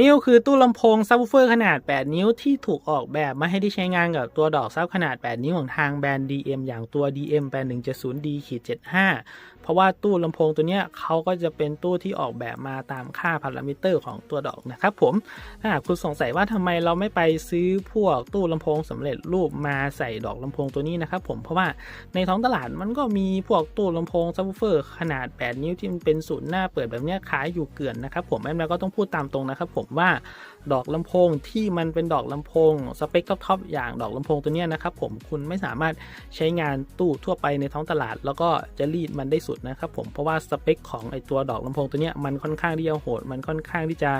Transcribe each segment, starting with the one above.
นิ้วคือตู้ลำโพงซับวูเฟอร์ขนาด 8 นิ้วที่ถูกออกแบบมาให้ได้ใช้งานกับตัวดอกซับขนาด 8 นิ้วของทางแบรนด์ DM อย่างตัว DM 8170D ขีด75เพราะว่าตู้ลำโพงตัวเนี้ยเขาก็จะเป็นตู้ที่ออกแบบมาตามค่าพารามิเตอร์ของตัวดอกนะครับผมถ้าหากคุณสงสัยว่าทำไมเราไม่ไปซื้อพวกตู้ลำโพงสำเร็จรูปมาใส่ดอกลำโพงตัวนี้นะครับผมเพราะว่าในท้องตลาดมันก็มีพวกตู้ลำโพงซับวูเฟอร์ขนาด 8 นิ้วที่มันเป็นศูนย์หน้าเปิดแบบเนี้ยขายอยู่เกลื่อนนะครับผมแอมแล้วก็ต้องพูดตามตรงนะครับผมว่าดอกลำโพงที่มันเป็นดอกลำโพงสเปคท็อปๆอย่างดอกลำโพงตัวนี้นะครับผมคุณไม่สามารถใช้งานตู้ทั่วไปในท้องตลาด แล้วก็จะรีดมันได้สุดนะครับผมเพราะว่าสเปคของไอตัวดอกลำโพงตัวนี้มันค่อนข้างที่จะโหด มันค่อนข้างที่จะ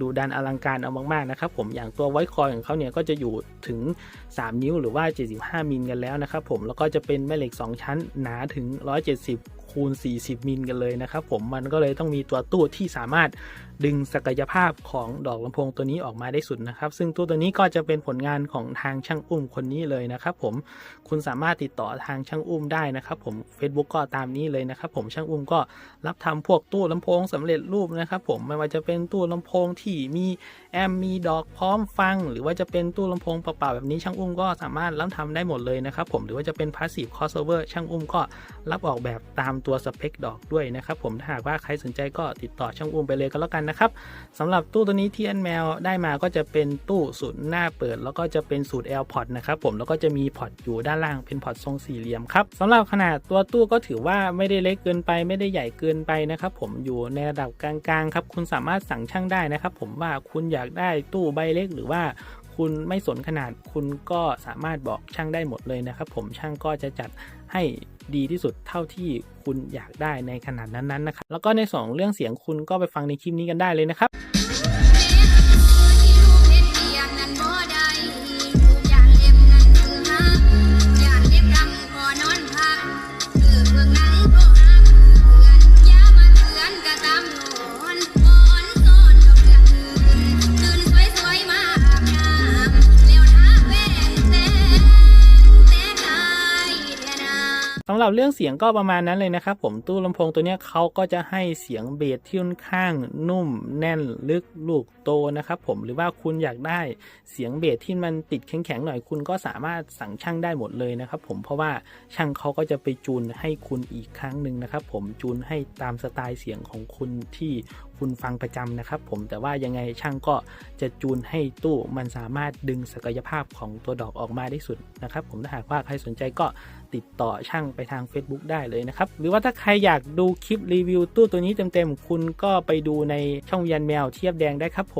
ดูดันอลังการเอามากๆนะครับผมอย่างตัวไวคอยของเขาเนี่ยก็จะอยู่ถึง 3 นิ้วหรือว่า 75มิลกันแล้วนะครับผมแล้วก็จะเป็นแม่เหล็ก 2 ชั้นหนาถึง 170 คูณ 40 มิลกันเลยนะครับผมมันก็เลยต้องมีตัวตู้ที่สามารถดึงศักยภาพของดอกลำโพงตัวนี้ออกมาได้สุดนะครับ ซึ่งตู้ตัวนี้ก็จะเป็นผลงานของทางช่างอุ้มคนนี้เลยนะครับผมคุณสามารถติดต่อทางช่างอุ้มได้นะครับผม Facebook ก็ตามนี้เลยนะครับผมช่างอุ้มก็รับทำพวกตู้ลำโพงสำเร็จรูปนะครับผมไม่ว่าจะเป็นตู้ลำโพงที่มีแอมมีดอกพร้อมฟัง หรือว่าจะเป็นตู้ลำโพงเปล่าๆแบบนี้ช่างอุ้มก็สามารถรับทำได้หมดเลยนะครับผมหรือว่าจะเป็นพาสซีฟคอสเวอร์ช่างอุ้มก็รับออกแบบตามตัวสเปคดอกด้วยนะครับผมถ้าหากว่าใครสนใจก็ติดต่อช่างอุ้มไปเลยก็แล้วกันนะครับสำหรับตู้ตัวนี้ที่อันแมวได้มาก็จะเป็นตู้สูตรหน้าเปิด แล้วก็จะเป็นสูตร L พอร์ตนะครับผมแล้วก็จะมีพอร์ตอยู่ด้านล่างเป็นพอร์ตทรงสี่เหลี่ยมครับสำหรับขนาดตัวตู้ก็ถือว่าไม่ได้เล็กเกินไปไม่ได้ใหญ่เกินไปนะครับผมอยู่ในระดับกลางๆครับคุณสามารถสั่งช่างได้นะครับผมว่าคุณอยากได้ตู้ใบเล็กหรือว่าคุณไม่สนขนาดคุณก็สามารถบอกช่างได้หมดเลยนะครับผมช่างก็จะจัดให้ ดีที่สุดเท่าที่คุณอยากได้ในขนาดนั้นๆนะครับแล้วก็ในสองเรื่องเสียงคุณก็ไปฟังในคลิปนี้กันได้เลยนะครับ สำหรับเรื่องเสียงก็ประมาณนั้นเลยนะครับผมตู้ลำโพงตัวนี้เขาก็จะให้เสียงเบสที่ค่อนข้างนุ่มแน่นลึกลูก ตนะครับผมหรือว่าคุณอยากได้เสียงเบสที่มันติดแข็งๆหน่อยคุณก็สามารถสั่งช่างได้หมดเลยนะครับผมเพราะว่าช่างเขาก็จะไปจูนให้คุณอีกครั้งหนึ่งนะครับผมจูนให้ตามสไตล์เสียงของคุณที่คุณฟังประจำนะครับผมแต่ว่ายังไงช่างก็จะจูนให้ตู้มันสามารถดึงศักยภาพของตัวดอกออกมาได้สุดนะครับผมถ้าหากว่าใครสนใจก็ติดต่อช่างไปทาง Facebook ได้เลยนะครับ หรือว่าถ้าใครอยากดูคลิปรีวิวตู้ตัวนี้เต็มๆ คุณก็ไปดูในช่องยันแมวเทียบแดงได้ครับผม